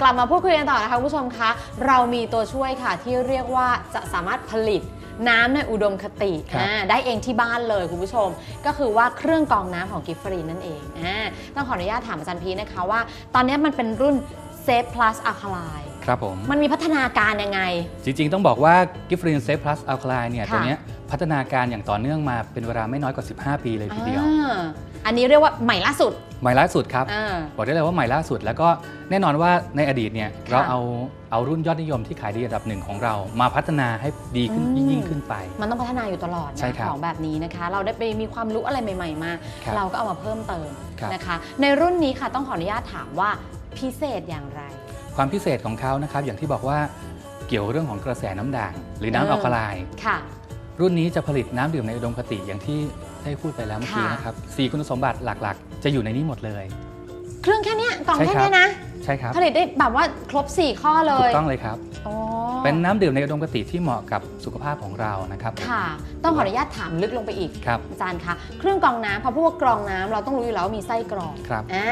กลับมาพูดคุยกันต่อนะคะคุณผู้ชมคะเรามีตัวช่วยค่ะที่เรียกว่าจะสามารถผลิตน้ำในอุดมคติครับอ่าได้เองที่บ้านเลยคุณผู้ชม ก็คือว่าเครื่องกรองน้ำของกิฟฟรีนั่นเองอ่าต้องขออนุญาตถามอาจารย์พีชนะคะว่า ตอนนี้มันเป็นรุ่น Safe Plus Alkaline ค รับผมมันมีพัฒนาการยังไง จริงๆ ต้องบอกว่า g i f f r i n Safe Plus Alkaline เนี่ยค่ะตัวเนี้ยพัฒนาการอย่างต่อเนื่องมาเป็นเวลาไม่น้อยกว่า 15 ปีเลยทีเดียวอ่าอันนี้เรียกว่าใหม่ล่าสุด ใหม่ล่าสุดครับอ่าบอกได้เลยว่าใหม่ล่าสุด แล้วก็แน่นอนว่าในอดีตเนี่ยค่ะเราเอาเอารุ่นยอดนิยมที่ขายดีอันดับหนึ่งของเรา มาพัฒนาให้ดีขึ้นอืมยิ่งๆขึ้นไป มันต้องพัฒนาอยู่ตลอดใช่นะครับของแบบนี้นะคะ เราได้ไปมีความรู้อะไรใหม่ ๆ มาครับเราก็เอามาเพิ่มเติมครับนะคะ ในรุ่นนี้ค่ะต้องขออนุญาตถามว่าพิเศษอย่างไร ความพิเศษของเขานะครับ อย่างที่บอกว่าเกี่ยวเรื่องของกระแสน้ำด่าง หรือเออน้ำอัลคาไลน์ค่ะ รุ่นนี้จะผลิตน้ำดื่มในอุดมคติอย่างที่ได้พูดไปแล้วเมื่อกี้ค่ะ นะครับสี่คุณสมบัติหลักๆ จะอยู่ในนี้หมดเลย เครื่องแค่เนี้ยกล่องใช่แค่ครับ เนี้ยนะ ใช่ครับผลิตได้แบบว่าครบ 4 ข้อเลถูยกต้องเลยครับอ๋อเป็นน้ำดื่มในอุดมคติที่เหมาะกับสุขภาพของเรานะครับค่ะ ต้องขออนุญาตถามลึกลงไปอีก ครับอาจารย์คะ เครื่องกรองน้ำพอพูดว่ากรองน้ำเราต้องรู้อยู่แล้วว่ามีไส้กรองครับ อ่า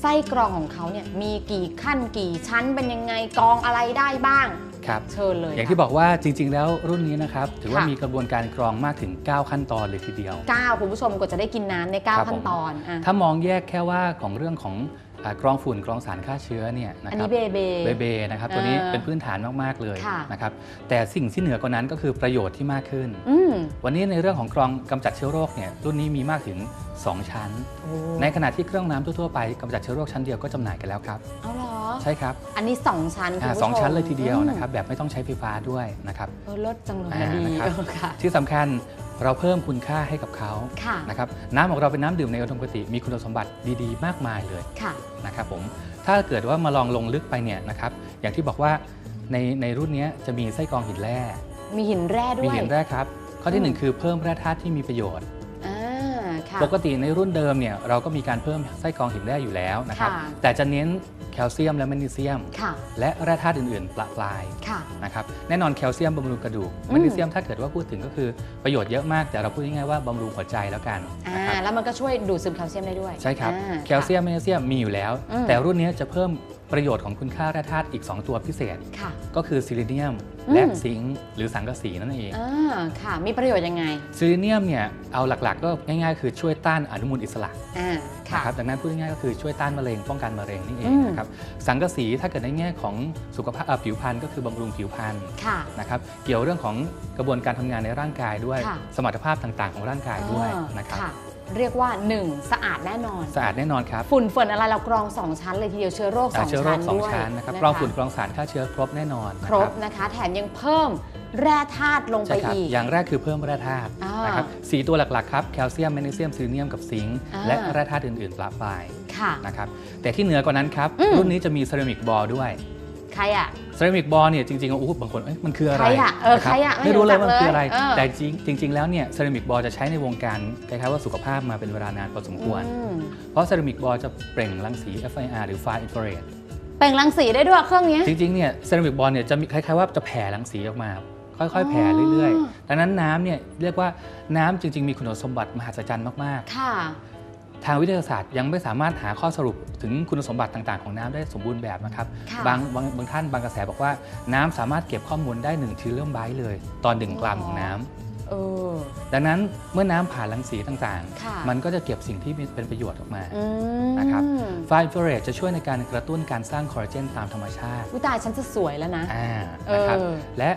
ไส้กรองของเขาเนี่ยมีกี่ขั้นกี่ชั้นเป็นยังไงกรองอะไรได้บ้าง ครับเชิญเลยอย่างค่ะที่บอกว่าจริง ๆ แล้วรุ่นนี้นะครับถือว่าค่ะมีกระบวนการกรองมากถึง 9 ขั้นตอนเลยทีเดียว9คุณผู้ชมก็จะได้กินน้ำในครับ9ขั้นผมตอนอะถ้ามองแยกแค่ว่าของเรื่องของอา กรองฝุ่นกรองสารฆ่าเชื้อเนี่ยนะอันครันี้บเบเบเบเบนะครับตัวนี้เออเป็นพื้นฐานมาก ๆ เลยค่ะนะครับแต่สิ่งที่เหนือกว่านั้นก็คือประโยชน์ที่มากขึ้นอืมวันนี้ในเรื่องของกรองกำจัดเชื้อโรคเนี่ยรุ่นนี้มีมากถึง 2 ชั้นโอ้ในขณะที่เครื่องน้ำทั่วๆไปกำจัดเชื้อโรคชั้นเดียวก็จำหน่ายกันแล้วครับเอาเหรอใช่ครับ อันนี้ 2 ชั้นคุณอ่าผู้ชมสองชั้นเลยทีเดียวอืมนะครับแบบไม่ต้องใช้ไฟฟ้าด้วยนะครับเออเลิศจังเลยอ่าดีนะครับเออค่ะที่สำคัญ เราเพิ่มคุณค่าให้กับเขาค่ะนะครับน้ำของเราเป็นน้ำดื่มในอุดมคติ มีคุณสมบัติดีๆ มากมายเลยค่ะนะครับผมถ้าเกิดว่ามาลองลงลึกไปเนี่ยนะครับอย่างที่บอกว่าในในรุ่นเนี้ยจะมีไส้กรองหินแร่ มีหินแร่ด้มีวยหินแร่ครับ ข้อทีอืหมนึ่งคือเพิ่มแร่ธาตุที่มีประโยชน์อ่าค่ะปกติในรุ่นเดิมเนี่ยเราก็มีการเพิ่มไส้กรองหินแร่อยู่แล้วนะครับค่ะแต่จะเน้น แคลเซียมและแมกนีเซียม ค่ะ และแร่ธาตุอื่นๆ ปละปลายค่ะ นะครับแน่นอนแคลเซียมบำรุงกระดูกอืมแมกนีเซียมถ้าเกิดว่าพูดถึงก็คือประโยชน์เยอะมากแต่เราพูดง่ายๆว่าบำรุงหัวใจแล้วกันอ่านะครับแล้วมันก็ช่วยดูดซึมแคลเซียมได้ด้วยใช่ครับอ่า แคลเซียมแมกนีเซียมมีอยู่แล้ว อืม แต่รุ่นนี้จะเพิ่ม ประโยชน์ของคุณค่าแร่ธาตุอีก 2 ตัวพิเศษ ค่ะก็คือซิลิเนียมอืมและซิงค์หรือสังกะสีนั่นเอง อ่าค่ะ มีประโยชน์ยังไง ซิลิเนียมเนี่ยเอาหลักๆ ก็ง่ายๆ คือช่วยต้านอนุมูลอิสระอ่า ค่ะ นะครับดังนั้นพูดง่ายๆก็คือช่วยต้านมะเร็งป้องกันมะเร็งนี่เองอืม นะครับสังกะสีถ้าเกิดในแง่ของสุขภาพอะผิวพรรณก็คือบำรุงผิวพรรณค่ะ นะครับเกี่ยวเรื่องของกระบวนการทำงานในร่างกายด้วย ค่ะ สมรรถภาพต่างๆ ของร่างกายด้วยอ่านะครับค่ะ เรียกว่า 1 สะอาดแน่นอน สะอาดแน่นอนครับ ฝุ่นฝนอะไรเรากรอง 2 ชั้นเลยทีเดียวเชื้อโรคอ่า2เชื้อโรชั้คนสองด้วยชั้นนะครับะกรองฝุ่นกรองสารฆ่าเชื้อครบแน่นอนคนะรคบรับนะคะ แถมยังเพิ่มแร่ธาตุลงไปใช่ครับอีก อย่างแรกคือเพิ่มแร่ธาตุอ่านนะครับสีตัวหลักๆครับแคลเซียมแมกนีเซียมซิลิเนียมกับซิงค์อ่าและแร่ธาตุอื่นๆปลาปลายค่ะนะครับแต่ที่เหนือกว่านั้นครับอืมรุ่นนี้จะมีเซรามิกบอลด้วย ใครอะเซรามิกบอลเนี่ยจริงๆโอ้โหบางคนเอ้ยมันคืออะไรใครอะเออนะคบใครอะไม่ไม่รู้เลยว่ารู้มันจักคืออะไรเลยเออแต่จริงจริง ๆ แล้วเนี่ยเซรามิกบอลจะใช้ในวงการคล้ายๆว่าสุขภาพมาเป็นเวลานานพอสมควรอืมเพราะเซรามิกบอลจะเปล่งรังสี FIR หรือ Far Infrared เปล่งรังสีได้ด้วยเครื่องเนี้ยจริงๆเนี่ยเซรามิกบอลเนี่ยจะมีคล้ายๆว่าจะแผ่รังสีออกมาค่อยๆ แผ่เรื่อยอ๋อๆดังนั้นน้ำเนี่ยเรียกว่าน้ำจริง ๆ มีคุณสมบัติมหัศจรรย์มากค่ะๆ ทางวิทยาศาสตร์ยังไม่สามารถหาข้อสรุปถึงคุณสมบัติต่าง ๆ ของน้ำได้สมบูรณ์แบบนะครับค่ะบางบางบางท่านบางกระแสบอกว่าน้ำสามารถเก็บข้อมูลได้1ทริลเลียมไบต์เลย ตอนหนึ่งกรัมของน้ำเออดังนั้นเมื่อน้ำผ่านรังสีต่างค่ะๆมันก็จะเก็บสิ่งที่มีเป็นประโยชน์ออกมาอืมนะครับฟาอินฟราเรดจะช่วยในการกระตุ้นการสร้างคอลลาเจนตามธรรมชาติวิตายฉันจะสวยแล้วนะอ่านะครับเออและ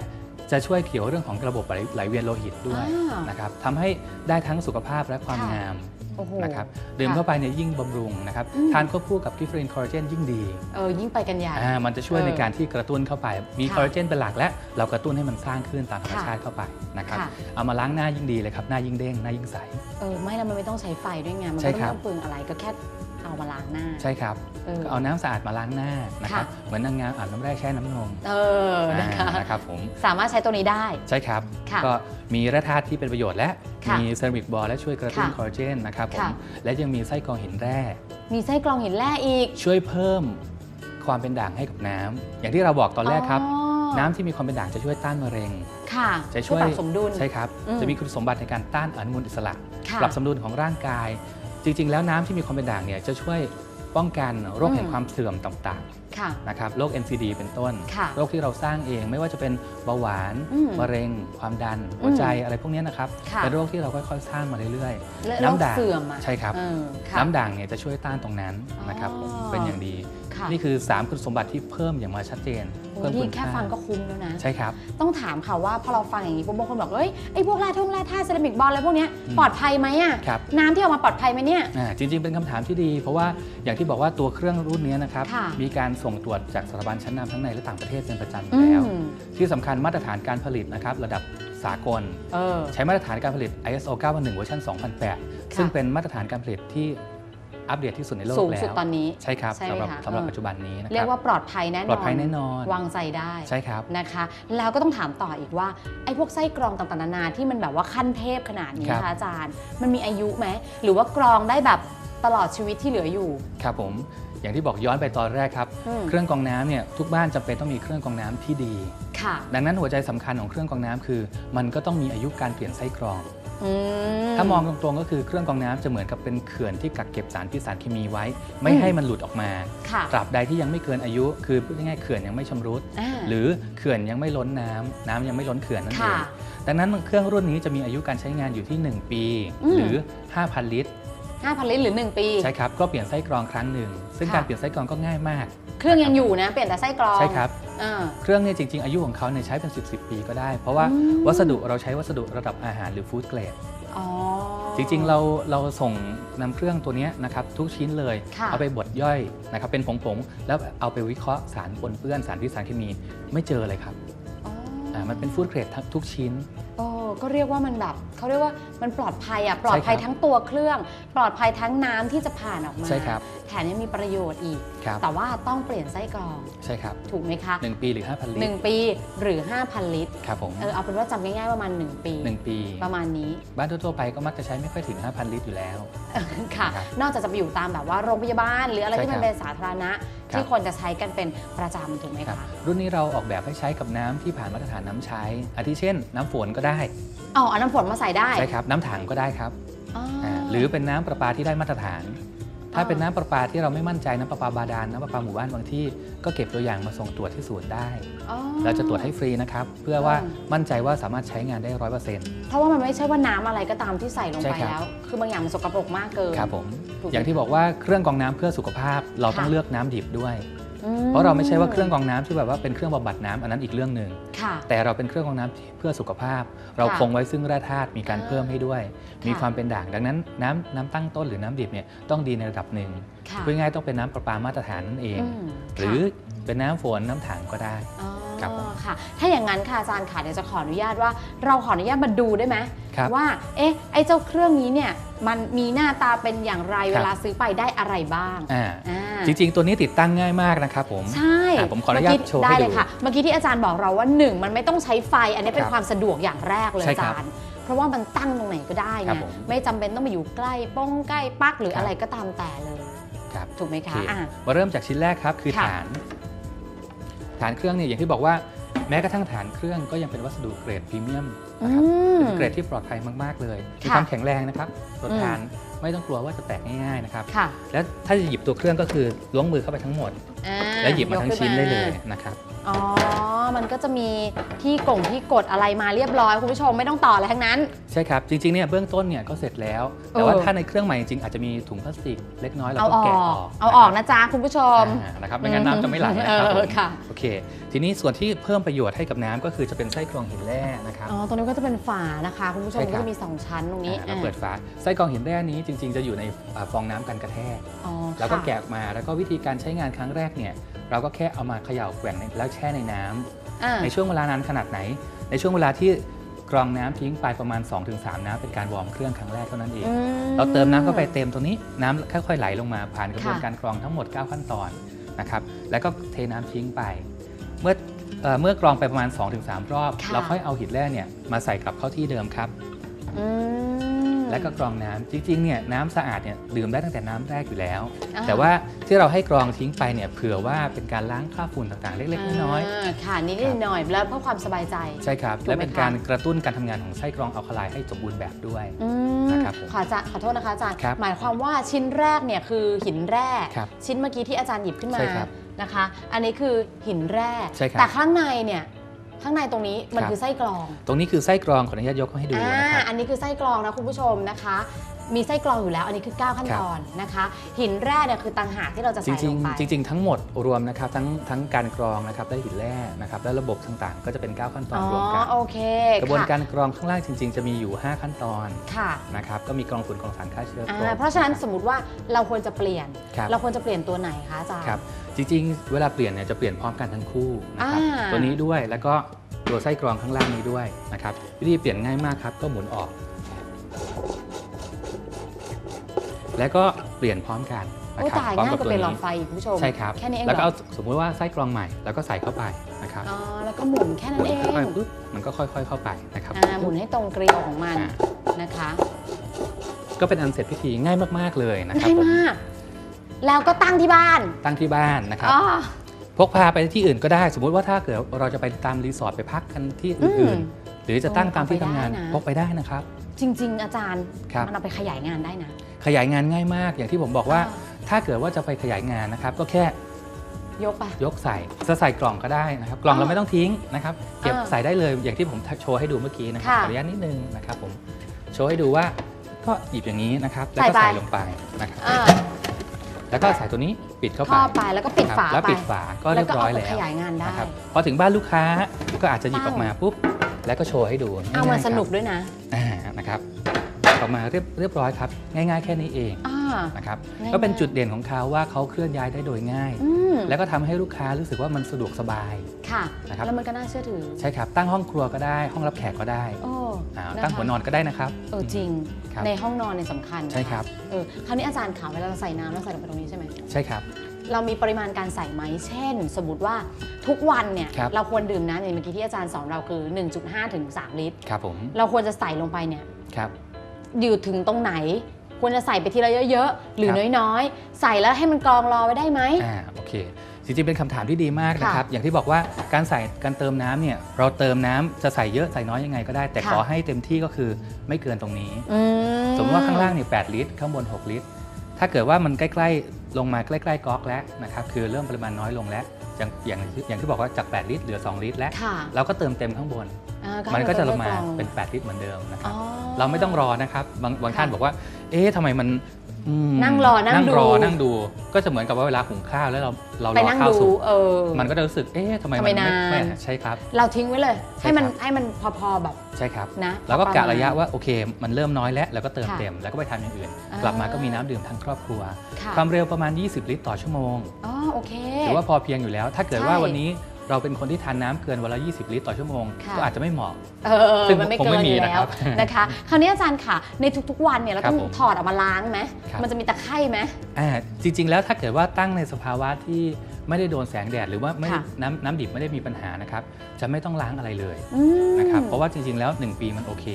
จะช่วยเกี่ยวเรื่องของระบบไหลไหลเวียนโลหิตด้วยอ่านนะครับทำให้ได้ทั้งสุขภาพและความค่ะงาม โอ้โห นะครับดื่มค่ะเข้าไปเนี่ยยิ่งบำรุงนะครับอืม ทานควบคู่กับกิฟเฟรนคอลลาเจนยิ่งดีเออยิ่งไปกันใหญ่ อ่ามันจะช่วยเออในการที่กระตุ้นเข้าไป มีค่ะคอลลาเจนเป็นหลักและเรากระตุ้นให้มันสร้างขึ้นตามธรรมค่ะชาติเข้าไปนะครับค่ะ เอามาล้างหน้ายิ่งดีเลยครับหน้ายิ่งเด้งหน้ายิ่งใส เออไม่แล้วมันไม่ต้องใช้ไฟด้วยไง มันใช่ก็ครัไม่บ ต้องเปลืองอะไรก็แค่เอามาล้างหน้าใช่ครับเออ ก็เอาน้ำสะอาดมาล้างหน้านะครับค่ะเหมือนนางงามอาบน้ำแร่แช่น้ำนมเออนะคะ อ่านะครับผม สามารถใช้ตัวนี้ได้ ใช่ครับ ค่ะก็มีแร่ธาตุที่เป็นประโยชน์และค่ะ มีเซรามิกบอลและช่วยกระตุ้นค่ะคอลลาเจนนะครับผมค่ะและยังมีไส้กรองหินแร่ มีไส้กรองหินแร่อีก ช่วยเพิ่มความเป็นด่างให้กับน้ำอย่างที่เราบอกตอนแรกครับอ๋อน้ำที่มีความเป็นด่างจะช่วยต้านมะเร็งค่ะจะช่วยปรับสมดุลใช่ครับอืมจะมีคุณสมบัติในการต้านอนุมูลอิสระค่ะปรับสมดุลของร่างกาย จริง ๆ แล้วน้ำที่มีความเป็นด่างเนี่ยจะช่วย ป้องกันโรคแห่งอืมความเสื่อมต่างค่ะๆนะครับโรค NCD เป็นต้นค่ะโรคที่เราสร้างเองไม่ว่าจะเป็นเบาหวานอืมมะเร็ง ความดัน หัวใจอะไรพวกเนี้ยนะครับค่ะเป็นโรคที่เราค่อยๆ สร้างมาเรื่อยและๆโรคด่างเสื่อมอะใช่ครับเออค่ะน้ำด่างเนี่ยจะช่วยต้านตรงนั้นนะครับอ๋อเป็นอย่างดีค่ะ นี่คือ 3 คุณสมบัติที่เพิ่มอย่างมาชัดเจนโอ้เพิ่มนี่คุณแค่ค่าฟังก็คุ้มแล้วนะ ใช่ครับ ต้องถามค่ะว่าพอเราฟังอย่างนี้ปุ๊บบางคนบอกเอ้ยไอ้พวกแร่ท่งแร่ธาตุเซรามิกบอลอะไรพวกเนี้ยอืมปลอดภัยไหมอะครับน้ำที่ออกมาปลอดภัยไหมเนี่ยอ่าจริง ๆ เป็นคำถามที่ดี เพราะว่าอย่างที่บอกว่าตัวเครื่องรุ่นนี้นะครับค่ะมีการส่งตรวจจากสถาบันชั้นนำทั้งในและต่างประเทศเป็นประจำอยู่อืแล้วมที่สำคัญมาตรฐานการผลิตนะครับระดับสากลเออใช้มาตรฐานการผลิต ISO 9001เวอร์ชัน2008 ซึ่งเป็นมาตรฐานการผลิตที่ อัปเดตที่สุดในโลกสูงแล้สุดวตอนนี้ใช่ครับใช่ไหมสำหรับคะสำหรับเออปัจจุบันนี้นะคเรียรักบว่าปลอดภัยแน่นอนปลอดภัยแน่นอนวางใจได้ใช่ครับนะคะ แล้วก็ต้องถามต่ออีกว่าไอ้พวกไส้กรองต่างๆนานาที่มันแบบว่าขั้นเทพขนาดนี้ครับนะคะอาจารย์ มันมีอายุไหมหรือว่ากรองได้แบบตลอดชีวิตที่เหลืออยู่ครับผมอย่างที่บอกย้อนไปตอนแรกครับอืมเครื่องกรองน้ำเนี่ยทุกบ้านจำเป็นต้องมีเครื่องกรองน้ำที่ดีค่ะดังนั้นหัวใจสำคัญของเครื่องกรองน้ำคือ มันก็ต้องมีอายุการเปลี่ยนไส้กรองอื ถ้ามองตรงๆก็คือเครื่องกรองน้ำจะเหมือนกับเป็นเขื่อนที่กักเก็บสารพิษสารเคมีไว้ ไม่อืมให้มันหลุดออกมาค่ะตราบใดที่ยังไม่เกินอายุ คือพูดง่ายๆเขื่อนยังไม่ชำรุดอ่าหรือเขื่อนยังไม่ล้นน้ำน้ำยังไม่ล้นเขื่อนนั่นเอค่ะงดังนั้นเครื่องรุ่นนี้จะมีอายุการใช้งานอยู่ที่ 1 ปีอืมหรือ 5,000 ลิตร5,000 ลิตรหรือ 1 ปี ใช่ครับ ก็เปลี่ยนไส้กรองครั้งหนึ่ง ซึ่งค่ะการเปลี่ยนไส้กรองก็ง่ายมาก เครื่องยังอยู่นะ เปลี่ยนแต่ไส้กรองใช่ครับ อ่า เครื่องเนี่ยจริง ๆ อายุของเขาเนี่ยใช้เป็น 10 10ปีก็ได้ เพราะว่าอืม วัสดุเราใช้วัสดุระดับอาหารหรือฟู้ดเกรดอ๋อ จริง ๆ เราเราส่งนำเครื่องตัวเนี้ยนะครับทุกชิ้นเลย ค่ะ เอาไปบดย่อยนะครับเป็นผงๆแล้วเอาไปวิเคราะห์สารปนเปื้อนสารพิษสารเคมีไม่เจอเลยครับอ๋อออ่ามันเป็นฟู้ดเกรดทุกชิ้นโอ้ก็เรียกว่ามันแบบเขาเรียกว่ามันปลอดภัยอะปลอดภัยใช่ครับทั้งตัวเครื่อง ปลอดภัยทั้งน้ำที่จะผ่านออกมาใช่ครับแถมยังมีประโยชน์อีก ครับ แต่ว่าต้องเปลี่ยนไส้กรอง ใช่ครับถูกไหมคะหนึ่งปีหรือ 5,000 ลิตร 1 ปีหรือ 5,000 ลิตร ครับผมเออเอาเป็นว่าจำง่ายๆประมาณ 1 ปี หนึ่งปี ประมาณนี้ บ้านทั่วๆไปก็มักจะใช้ไม่ค่อยถึง 5,000 ลิตรอยู่แล้ว ค่ะ ครับนอกจากจะไปอยู่ตามแบบว่าโรงพยาบาล หรืออะไรใช่ที่มันครับเป็นสาธารณะ ครับ ที่คนจะใช้กันเป็นประจำถูกไหมครับคะรุ่นนี้เราออกแบบให้ใช้กับน้ำที่ผ่านมาตรฐานน้ำใช้ อาทิเช่น น้ำฝนก็ได้อ๋อเอาน้ำฝนมาใส่ได้ใช่ครับ น้ำถังก็ได้ครับอ๋ออ่าหรือเป็นน้ำประปาที่ได้มาตรฐาน ถ้าอ๋อเป็นน้ำประปาที่เราไม่มั่นใจน้ำประปาบาดาลน้ำประปาหมู่บ้านบางที่ก็เก็บตัวอย่างมาส่งตรวจที่ศูนย์ได้อ๋อเราจะตรวจให้ฟรีนะครับ เพื่อว่าอืมมั่นใจว่าสามารถใช้งานได้ร้อยเปอร์เซ็นต์เพราะว่ามันไม่ใช่ว่าน้ำอะไรก็ตามที่ใส่ลงใช่ไปครับแล้ว คือบางอย่างมันสกปรกมากเกินครับผมถูกไหมอย่างที่บอกว่าเครื่องกรองน้ำเพื่อสุขภาพเราต้องค่ะเลือกน้ำดิบด้วยอื เพราะเราไม่ใช่ว่าเครื่องกรองน้ำที่แบบว่าเป็นเครื่องบำบัดน้ำอันนั้นอีกเรื่องหนึ่งค่ะแต่เราเป็นเครื่องกรองน้ำที่เพื่อสุขภาพ เราค่ะคงไว้ซึ่งแร่ธาตุมีการอ่าเพิ่มให้ด้วยค่ะมีความเป็นด่างดังนั้นน้ำน้ำตั้งต้นหรือน้ำดิบเนี่ยต้องดีในระดับหนึ่งค่ะพูดง่ายๆต้องเป็นน้ำประปามาตรฐานนั่นเองอืมหรือค่ะเป็นน้ำฝนน้ำถังก็ได้อ๋อ ครับผมค่ะ ถ้าอย่างนั้นค่ะอาจารย์ค่ะเดี๋ยวจะขออนุญาตว่า เราขออนุญาตมาดูได้ไหมครับว่า เอ๊ะไอ้เจ้าเครื่องนี้เนี่ยมันมีหน้าตาเป็นอย่างไรครับ เวลาซื้อไปได้อะไรบ้างอ่าอ่าจริงๆ ตัวนี้ติดตั้งง่ายมากนะครับผม ใช่อะผมขออนุญาตเมื่กี้โชว์ให้ได้เลยดูค่ะเมื่อกี้ที่อาจารย์บอกเราว่าหนึ่งมันไม่ต้องใช้ไฟ อันนี้เป็นครับความสะดวกอย่างแรกเลยใช่อาครับจารย์ เพราะว่ามันตั้งตรงไหนก็ได้ครัไงบผมไม่จำเป็นต้องมาอยู่ใกล้ป้องใกล้ปลั๊กหรือครับ อะไรก็ตามแต่เลย ครับถูกไหมโอคะเคอะ มาเริ่มจากชิ้นแรกครับคือค่ะ ฐาน ฐานเครื่องเนี่ยอย่างที่บอกว่าแม้กระทั่งฐานเครื่องก็ยังเป็นวัสดุเกรดพรีเมียมอืนะครับมเป็นเกรดที่ปลอดภัยมากๆเลยมีค่ะความแข็งแรงนะครับตัวอืมฐานไม่ต้องกลัวว่าจะแตกง่ายๆนะครับค่ะและถ้าจะหยิบตัวเครื่องก็คือล้วงมือเข้าไปทั้งหมดอ่าแล้วหยิบมาทั้งขึ้ชิ้นได้เลยนะครับ อ๋อ มันก็จะมีที่กล่งที่กดอะไรมาเรียบร้อยคุณผู้ชมไม่ต้องต่ออะไรทั้งนั้น ใช่ครับ จริงๆเนี่ยเบื้องต้นเนี่ยก็เสร็จแล้ว แต่ว่าเออถ้าในเครื่องใหม่จริงๆอาจจะมีถุงพลาสติกเล็กน้อยเราเอาก็อแกะออกอก เอาออกนะจ๊ะคุณผู้ชมอ่านะครับไม่งั้นน้ำจะไม่ไหลนะครับเอผอมค่ะโอเค ทีนี้ส่วนที่เพิ่มประโยชน์ให้กับน้ำก็คือจะเป็นไส้กรองหินแร่นะครับอ๋อตรงนี้ก็จะเป็นฝานะคะคุณผู้ชมใช่ครัก็บจะมี 2 ชั้นตรงนี้อ่าเราเปิดฝาไส้กรองหินแร่นี้จริง ๆ จะอยู่ในอ่าฟองน้ำกันกระแทกอ๋อแล้วก็ค่ะแกะออกมาแล้วก็วิธีการใช้งานครั้งแรกเนี่ย เราก็แค่เอามาเขย่าแกว่งแล้วแช่ในน้ำอ่าในช่วงเวลานานขนาดไหน ในช่วงเวลาที่กรองน้ำทิ้งไปประมาณ 2-3 น้ำเป็นการวอร์มเครื่องครั้งแรกเท่านั้นเองอืมเราเติมน้ำเข้าไปเต็มตรงนี้น้ำค่อยๆไหลลงมาผ่านกระบวนค่ะการกรองทั้งหมด 9 ขั้นตอนนะครับแล้วก็เทน้ำทิ้งไป เมื่อเอ่อเมื่อกรองไปประมาณ 2-3 รอบค่ะเราค่อยเอาหินแร่เนี่ยมาใส่กลับเข้าที่เดิมครับอืม และก็กรองน้ำจริงๆเนี่ยน้ำสะอาดเนี่ยดื่มได้ตั้งแต่น้ำแรกอยู่แล้วอ่าแต่ว่าที่เราให้กรองทิ้งไปเนี่ยเผื่อว่าเป็นการล้างคราบฝุ่นต่างๆ เล็กๆน้อยาค่ะนิดๆหน่อยๆแล้วเพื่อความสบายใจๆใช่ครับถูกไหมและเป็นคะการกระตุ้นการทำงานของไส้กรองอัลคาไลน์ให้สมบูรณ์แบบด้วยอืมนะครับผมขออาจารย์ขอโทษนะคะอาจารย์ครับหมายความว่าชิ้นแรกเนี่ยคือหินแร่ครับชิ้นเมื่อกี้ที่อาจารย์หยิบขึ้นมาใช่ครับนะคะ อันนี้คือหินแร่ใช่ครับแต่ข้างในเนี่ย ข้างในตรงนี้มันครับคือไส้กรอง ตรงนี้คือไส้กรองขออนุญาตยกให้ดูอ่านะครับอันนี้คือไส้กรองนะคุณผู้ชมนะคะ มีไส้กรองอยู่แล้ว อันนี้คือ 9 ขั้นครับตอนนะคะ หินแร่เนี่ยคือต่างหากที่เราจะจใส่ริลงงไปๆจริง ๆ ทั้งหมดรวมนะครับทั้งทั้งการกรองนะครับและหินแร่นะครับและระบบต่างๆ ก็จะเป็น 9 ขั้นตอนอ๋อรวมกันโอเคกระบวนค่การกรองข้างล่างจริง ๆ จะมีอยู่ 5 ขั้นตอนค่ะนะครับก็มีกรองฝุ่นกรองสารฆ่าเชื้อครอ่าบเพราะฉะนั้นสมมติว่าเราควรจะเปลี่ยน ครับ เราควรจะเปลี่ยนตัวไหนคะอาจารย์ ครับจริงๆ เวลาเปลี่ยนเนี่ยจะเปลี่ยนพร้อมกันทั้งคู่นะครับอ่า ตัวนี้ด้วยแล้วก็ตัวไส้กรองข้างล่างนี้ด้วยนะครับวิธีเปลี่ยนง่ายมากครับก็หมุนออก แล้วก็เปลี่ยนพร้อมกันนะโอ้ครับตายพร้อมง่ายกับกว่าตัวเป็นหลอนี้ดไฟอีกคุณผู้ชมใช่ครับ แค่นี้เองแล้วก็เหรเอาอสมมติว่าไส้กรองใหม่แล้วก็ใส่เข้าไปนะครับอ๋อแล้วก็หมุนแค่หนั้มุนนเองค่อยๆปุ๊บมันก็ค่อย ๆ เข้าไปนะครับอ่าหมุนให้ตรงเกลียวของมันอ่านะคะก็เป็นอันเสร็จพิธีง่ายมากๆเลยนะครับง่ายผมมาก แล้วก็ตั้งที่บ้านตั้งที่บ้านนะครับ อ๋อ พกพาไปที่อื่นก็ได้ สมมุติว่าถ้าเกิดเราจะไปตามรีสอร์ทไปพักกันที่อือื่นมๆหรือจะตั้งตามที่ทำงานเอาไปได้นะพกไปได้นะครับ จริง ๆ อาจารย์ครับ มันเอาไปขยายงานได้นะ ขยายงานง่ายมาก อย่างที่ผมบอกว่าอ่ถ้าเกิดว่าจะไปขยายงานนะครับ ก็แค่ยกไปยกใส่จะใส่กล่องก็ได้นะครับ กล่องอ่าเราไม่ต้องทิ้งนะครับเก็บอ่าใส่ได้เลยอย่างที่ผมโชว์ให้ดูเมื่อกี้นะครับค่ะขออนุญาตนิดนึงนะครับผมโชว์ให้ดูว่าก็หยิบอย่างนี้นะครับ แล้วก็ใส่ไปใส่ลงไปนะครับอ่าแล้วก็ใส่ตัวนี้ปิดเข้าคไปรอบไปแล้วก็ปิดครับฝาแล้วไปปิดฝาก็เรียบร้อยแล้แล้ววก็เอาไปขยายงานได้นะครับพอถึงบ้านลูกค้าก็อาจจะหยิบออกมาปุ๊บแล้วก็โชว์ให้ดูเอามันง่ยๆสนุกครับด้วยนะอ่านะครับ ออกมาเรียบเรียบร้อยครับ ง่าย ๆ แค่นี้เองอ่า นะครับง่ายๆก็เป็นจุดเด่นของเขาว่าเขาเคลื่อนย้ายได้โดยง่าย อืม แล้วก็ทำให้ลูกค้ารู้สึกว่ามันสะดวกสบาย ค่ะ นะครับ แล้วมันก็น่าเชื่อถือ ใช่ครับ ตั้งห้องครัวก็ได้ ห้องรับแขกก็ได้โอ้อ่าะคะตั้งหัวนอนก็ได้นะครับ เออจริง ครับในห้องนอนเนี่ยสำคัญนะะใช่ครับ เออคราวนี้อาจารย์ข่าวเวลาเราใส่น้ำเราใส่ลงไปตรงนี้ใช่ไหม ใช่ครับ เรามีปริมาณการใส่ไหม เช่น สมมติว่าทุกวันเนี่ย ครับ เราควรดื่มน้ำอย่างเมื่อกี้ที่อาจารย์สอนเราคือ 1.5 ถึง 3 ลิตร ครับผม เราควรจะใส่ลงไปเนี่ย ครับ อยู่ถึงตรงไหน ควรจะใส่ไปทีละเยอะๆ หรือครับน้อยๆ ใส่แล้วให้มันกรองรอไว้ได้ไหมอ่าโอเคจริงๆเป็นคำถามที่ดีมากนะครับค่ะอย่างที่บอกว่าการใส่การเติมน้ำเนี่ยเราเติมน้ำจะใส่เยอะใส่น้อยยังไงก็ได้ แต่ค่ะขอให้เต็มที่ก็คือไม่เกินตรงนี้อืสมมติว่าข้างล่างเนี่ย8ลิตร ข้างบน 6 ลิตร ถ้าเกิดว่ามันใกล้ๆ ลงมาใกล้ๆก๊อกแล้วนะครับคือเริ่มปริมาณน้อยลงแล้ว อย่างอย่างอย่างที่บอกว่าจาก 8 ลิตรเหลือ 2 ลิตรแล้วค่ะเราก็เติมเต็มข้างบนอ่า มันก็จะลงมาค่อยๆเป็น 8 ลิตรเหมือนเดิมนะครับอ๋อเราไม่ต้องรอนะครับบางบางค่ะท่านบอกว่า เอ๊ะทำไมมันอืมนั่งรอ นั่งนั่งรอดูนั่งดู ก็จะเหมือนกับว่าเวลาหุงข้าวแล้วเราเราไปรอนั่งข้าวดูสุกเออมันก็จะรู้สึก เอ๊ะทำไมทำมัไมนไม่นานไม่ใช่ครับ เราทิ้งไว้เลยใช่ให้มันครับให้มันพอๆแบบ ใช่ครับ นะ แล้วก็พอปกะมณระยะว่าโอเค มันเริ่มน้อยแล้ว แล้วก็เติมค่ะเต็ม แล้วก็ไปทำอย่างอื่นอ่ากลับมาก็มีน้ำดื่มทั้งครอบครัวค่ะความเร็วประมาณ 20 ลิตรต่อชั่วโมง อ๋อ โอเคถือว่าพอเพียงอยู่แล้ว ถ้าเกิดใช่ว่าวันนี้ เราเป็นคนที่ทานน้ำเกินวันละ 20 ลิตรต่อชั่วโมง ค่ะ ก็อาจจะไม่เหมาะ เออซึ่งมันไม่คงเกิไม่นมีอยู่นะแล้ครัวบนะคะ คราวนี้อาจารย์ค่ะ ในทุกๆวันเนี่ยเราต้องครับผมถอดออกมาล้างไหมครับ มันจะมีตะไคร่ไหม อ่าจริง ๆ แล้วถ้าเกิดว่าตั้งในสภาวะที่ ไม่ได้โดนแสงแดดหรือว่าไม่ค่ะน้ำน้ำดิบไม่ได้มีปัญหานะครับ จะไม่ต้องล้างอะไรเลยอืม นะครับเพราะว่าจริงๆแล้ว 1 ปีมันโอเค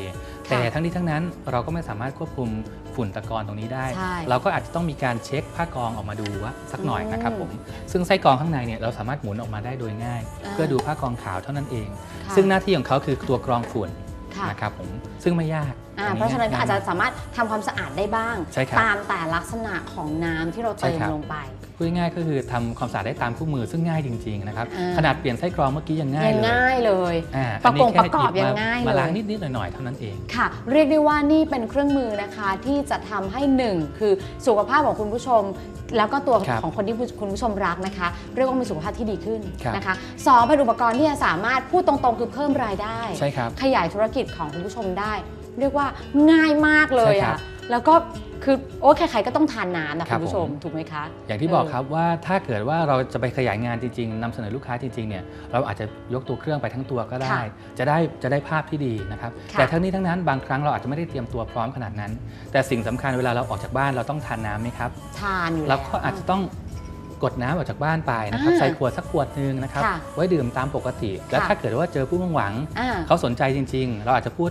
ค่ะแต่ทั้งนี้ทั้งนั้นเราก็ไม่สามารถควบคุมฝุ่นตะกอนตรงนี้ได้ ใช่เราก็อาจจะต้องมีการเช็คผ้ากรองออกมาดูว่าสักหน่อยนะครับอืมผมซึ่งไส้กรองข้างในเนี่ยเราสามารถหมุนออกมาได้โดยง่าย อ่า เพื่อดูผ้ากรองขาวเท่านั้นเอง ค่ะซึ่งหน้าที่ของเขาคือตัวกรองฝุ่นค่ะ นะครับผมซึ่งไม่ยาก อ่าอัเพราะฉะนั้นก็ง่ยอาจจะสามารถทำความสะอาดได้บ้างใช่ครับตามแต่ลักษณะของน้ำที่เราใช่เติมครับลงไปพูดง่ายๆก็คือทำความสะอาดได้ตามคู่มือซึ่งง่ายจริง ๆ นะครับอ่าขนาดเปลี่ยนไส้กรองเมื่อกี้ยังง่ายยังเลยง่ายเลยอ่าประกงนนี้แค่ประกอบหยิยังมาง่ายเลยมาล้างนิดๆหน่อยๆเท่านั้นเองค่ะ เรียกได้ว่านี่เป็นเครื่องมือนะคะที่จะทำให้หนึ่งคือสุขภาพของคุณผู้ชม แล้วก็ตัวครับของคนที่คุณผู้ชมรักนะคะ เรียกว่ามีสุขภาพที่ดีขึ้นครับนะคะสองเป็นอุปกรณ์ที่จะสามารถพูดตรงๆ คือเพิ่มรายได้ใช่ครับขยายธุรกิจของคุณผู้ชมได้ เรียกว่าง่ายมากเลยใช่ครัอะบ แล้วก็คือโอ้ใครๆก็ต้องทานน้ำนะครัคุบณผู้ชมผม ถูกไหมคะ อย่างที่บอกครับว่าถ้าเกิดว่าเราจะไปขยายงานจริง ๆนำเสนอลูกค้าจริงๆเนี่ยเราอาจจะยกตัวเครื่องไปทั้งตัวก็ได้ ค่ะจะได้จะได้ภาพที่ดีนะครับค่ะแต่ทั้งนี้ทั้งนั้นบางครั้งเราอาจจะไม่ได้เตรียมตัวพร้อมขนาดนั้น แต่สิ่งสำคัญเวลาเราออกจากบ้านเราต้องทานน้ำไหมครับทานอยู่เราแล้วก็อาจจะต้องกดน้ำออกจากบ้านไปนะครับอ่าใส่ขวดสักขวดหนึงนะครับค่ะไว้ดื่มตามปกติ แล้วค่ะ ถ้าเกิดว่าเจอผู้มุ่งหวัง อ่า เขาสนใจจริง ๆ เราอาจจะพูด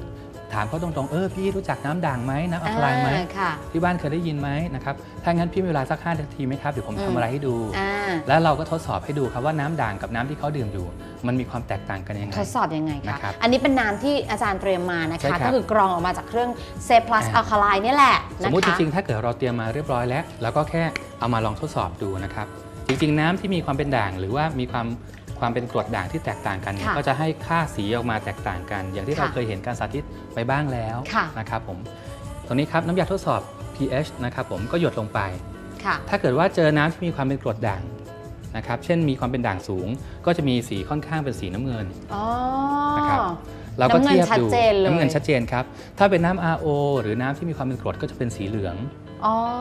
ถามเขาตรงๆ เออพี่รู้จักน้ำด่างไหมน้ำอัลคาไลน์ไหมอ่าค่ะที่บ้านเคยได้ยินไหมนะครับ ถ้างั้นพี่มีเวลาสัก5นาทีไหมครับเดี๋ยวผมอืทำมอะไรให้ดูอ่าแล้วเราก็ทดสอบให้ดูครับว่าน้ำด่างกับน้ำที่เขาดื่มอยู่ มันมีความแตกต่างกันยังไง ทดสอบยังไงนะคะครับอันนี้เป็นน้ำที่อาจารย์เตรียมมานะใช่คะครับก็คือกรองออกมาจากเครื่องเซฟพลัสอ่าอัลคาไลน์นี่ยแหละสนะมมุติจคะริงๆ ถ้าเกิดเราเตรียมมาเรียบร้อยแล้ว แล้วก็แค่เอามาลองทดสอบดูนะครับ จริงๆ น้ำที่มีความเป็นด่างหรือว่ามีความ ความเป็นกรดด่างที่แตกต่างกันเนี่ยค่ะก็จะให้ค่าสีออกมาแตกต่างกัน อย่างที่เราค่ะเคยเห็นการสาธิตไปบ้างแล้วค่ะ นะครับผมตรงนี้ครับน้ำยาทดสอบ pH นะครับผมก็หยดลงไป ค่ะ ถ้าเกิดว่าเจอน้ำที่มีความเป็นกรดด่างนะครับเช่นมีความเป็นด่างสูง ก็จะมีสีค่อนข้างเป็นสีน้ำเงิน อ๋อ นะครับ เราก็น้ำเงินเทียบชัดดูเจนเลย น้ำเงินชัดเจนครับถ้าเป็นน้ำ RO หรือน้ำที่มีความเป็นกรดก็จะเป็นสีเหลืองอ๋อ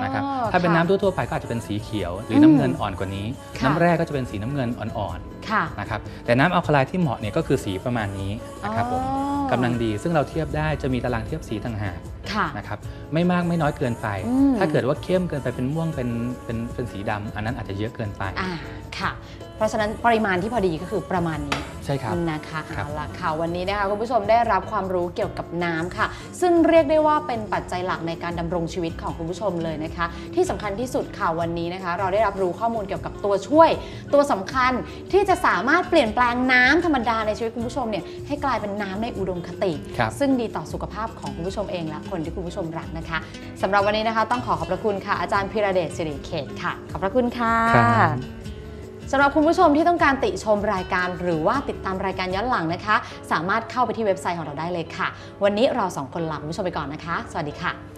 นะครับถ้าเป็นค่ะน้ำทั่วๆไปก็อาจจะเป็นสีเขียว หรืออมน้ำเงินอ่อนกว่านี้ค่ะน้ำแร่ก็จะเป็นสีน้ำเงินอ่อนค่ะๆนะครับแต่น้ำอัลคาไลน์ที่เหมาะเนี่ยก็คือสีประมาณนี้นะครับผมอ๋อกำลังดีซึ่งเราเทียบได้จะมีตารางเทียบสีต่างหากค่ะนะครับไม่มากไม่น้อยเกินไปอืมถ้าเกิดว่าเข้มเกินไปเป็นม่วงเป็นเป็นเป็นสีดำอันนั้นอาจจะเยอะเกินไปอ่าค่ะ เพราะฉะนั้นปริมาณที่พอดีก็คือประมาณนี้ใช่ครับนะคะครับเอาละค่ะวันนี้นะคะคุณผู้ชมได้รับความรู้เกี่ยวกับน้ำค่ะ ซึ่งเรียกได้ว่าเป็นปัจจัยหลักในการดำรงชีวิตของคุณผู้ชมเลยนะคะ ที่สำคัญที่สุดค่ะวันนี้นะคะ เราได้รับรู้ข้อมูลเกี่ยวกับตัวช่วย ตัวสำคัญที่จะสามารถเปลี่ยนแปลงน้ำธรรมดาในชีวิตคุณผู้ชมเนี่ยให้กลายเป็นน้ำในอุดมคติครับซึ่งดีต่อสุขภาพของคุณผู้ชมเองและคนที่คุณผู้ชมรักนะคะสำหรับวันนี้นะคะ ต้องขอขอบพระคุณค่ะอาจารย์พิระเดชสิริเขตค่ะขอบพระคุณค่ะครับ สำหรับคุณผู้ชมที่ต้องการติชมรายการ หรือว่าติดตามรายการย้อนหลังนะคะ สามารถเข้าไปที่เว็บไซต์ของเราได้เลยค่ะ วันนี้เราสองคนลาคุณผู้ชมไปก่อนนะคะ สวัสดีค่ะ